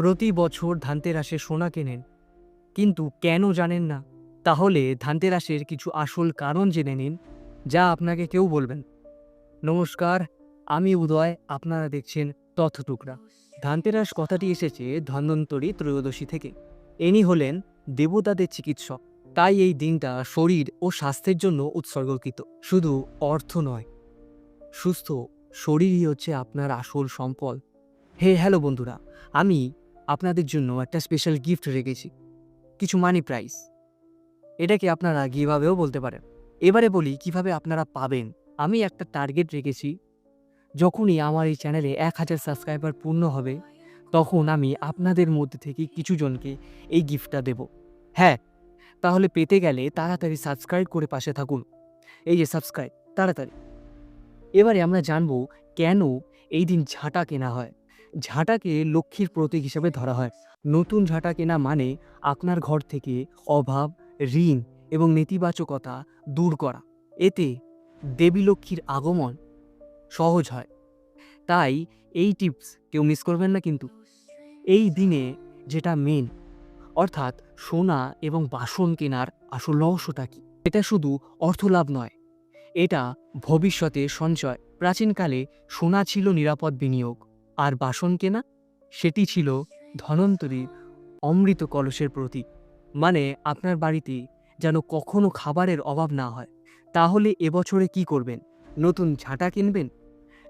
প্রতি বছর ধানতেরাসে সোনা কেনেন। কিন্তু কেন জানেন না? তাহলে ধানতেরাসের কিছু আসল কারণ জেনে নিন, যা আপনাকে কেউ বলবেন। নমস্কার, আমি উদয়, আপনারা দেখছেন তথ্যটুকরা। ধানতেরাস কথাটি এসেছে ধন্বন্তরী ত্রয়োদশী থেকে। ইনি হলেন দেবতাদের চিকিৎসক। তাই এই দিনটা শরীর ও স্বাস্থ্যের জন্য উৎসর্গকৃত। শুধু অর্থ নয়, সুস্থ শরীরই হচ্ছে আপনার আসল সম্পদ। হে, হ্যালো বন্ধুরা, আমি আপনাদের জন্য একটা স্পেশাল গিফট রেখেছি। কিছু মানি প্রাইস এটাকে আপনারা গিভাবেও বলতে পারেন। এবারে বলি কীভাবে আপনারা পাবেন। আমি একটা টার্গেট রেখেছি। যখনই আমার এই চ্যানেলে এক হাজার সাবস্ক্রাইবার পূর্ণ হবে, তখন আমি আপনাদের মধ্যে থেকে কিছু জনকে এই গিফটটা দেব। হ্যাঁ তাহলে পেতে গেলে তাড়াতাড়ি সাবস্ক্রাইব করে পাশে থাকুন। এই যে সাবস্ক্রাইব তাড়াতাড়ি। এবারে আমরা জানব কেন এই দিন ঝাঁটা কেনা হয়। ঝাঁটাকে লক্ষ্মীর প্রতীক হিসেবে ধরা হয়। নতুন ঝাঁটা কেনা মানে আপনার ঘর থেকে অভাব, ঋণ এবং নেতিবাচকতা দূর করা। এতে দেবী লক্ষ্মীর আগমন সহজ হয়। তাই এই টিপস কেউ মিস করবেন না কিন্তু। এই দিনে যেটা মেন অর্থাৎ সোনা এবং বাসন কেনার আসল রহস্যটা কি? এটা শুধু অর্থলাভ নয়, এটা ভবিষ্যতে সঞ্চয়। প্রাচীনকালে সোনা ছিল নিরাপদ বিনিয়োগ। আর বাসন কেনা, সেটি ছিল ধনন্তরীর অমৃত কলসের প্রতীক। মানে আপনার বাড়িতে যেন কখনো খাবারের অভাব না হয়। তাহলে এবছরে কি করবেন? নতুন ঝাঁটা কিনবেন?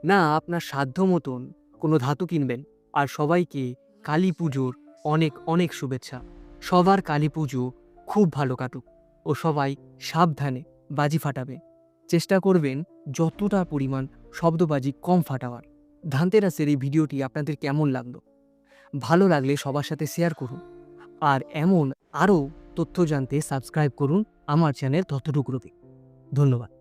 না, আপনার সাধ্য মতন কোনো ধাতু কিনবেন। আর সবাইকে কালী পুজোর অনেক অনেক শুভেচ্ছা। সবার কালী পুজো খুব ভালো কাটুক ও সবাই সাবধানে বাজি ফাটাবে। চেষ্টা করবেন যতটা পরিমাণ শব্দবাজি কম ফাটাবার। ধানতেরাসের এই ভিডিওটি আপনাদের কেমন লাগল? ভালো লাগলে সবার সাথে শেয়ার করুন। আর এমন আরও তথ্য জানতে সাবস্ক্রাইব করুন আমার চ্যানেল তথ্যটুকরোতে ধন্যবাদ।